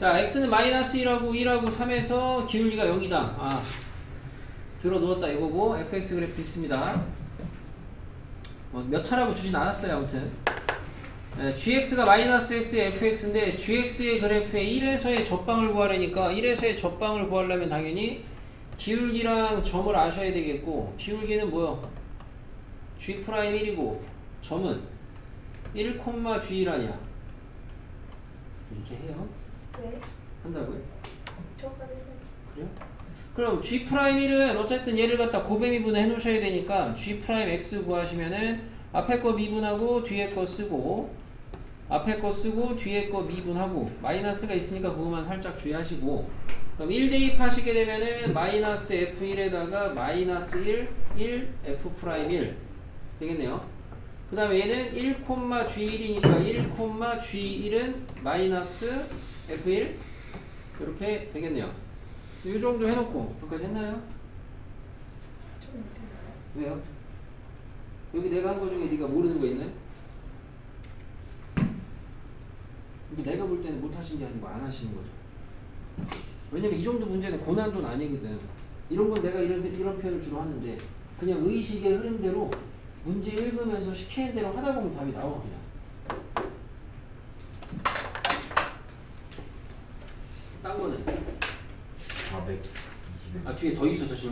자, x는 마이너스 1하고 1하고 3에서 기울기가 0이다. 아, 들어 누웠다 이거고 fx 그래프 있습니다. 뭐 몇 차라고 주진 않았어요, 아무튼. 네, gx가 마이너스 x의 fx인데 gx의 그래프에 1에서의 접방을 구하려니까 1에서의 접방을 구하려면 당연히 기울기랑 점을 아셔야 되겠고 기울기는 뭐요? g 프라임 1이고 점은 1, g1 아니야. 이렇게 해요. 네. 한다고요? 저까지 했어요. 그래요? 그럼 g 프라임 1은 어쨌든 얘를 갖다 곱의 미분을 해 놓으셔야 되니까 g 프라임 x 구하시면은 앞에 거 미분하고 뒤에 거 쓰고 앞에 거 쓰고 뒤에 거 미분하고 마이너스가 있으니까 그거만 살짝 주의하시고 그럼 1 대입 하시게 되면은 마이너스 f1에다가 마이너스 1, 1, f 프라임 1 되겠네요. 그 다음에 얘는 1, g1이니까 1, g1은 마이너스 f1 이렇게 되겠네요. 이 정도 해놓고 여기까지 했나요? 왜요? 여기 내가 한 거 중에 네가 모르는 거 있나요? 이게 내가 볼 때는 못 하신 게 아니고 안 하시는 거죠. 왜냐면 이 정도 문제는 고난도는 아니거든. 이런 건 내가 이런 이런 표현을 주로 하는데 그냥 의식의 흐름대로 문제 읽으면서 시키는 대로 하다 보면 답이 나와 그냥. 딴 거는 420. 아 뒤에 더 있어서 지금.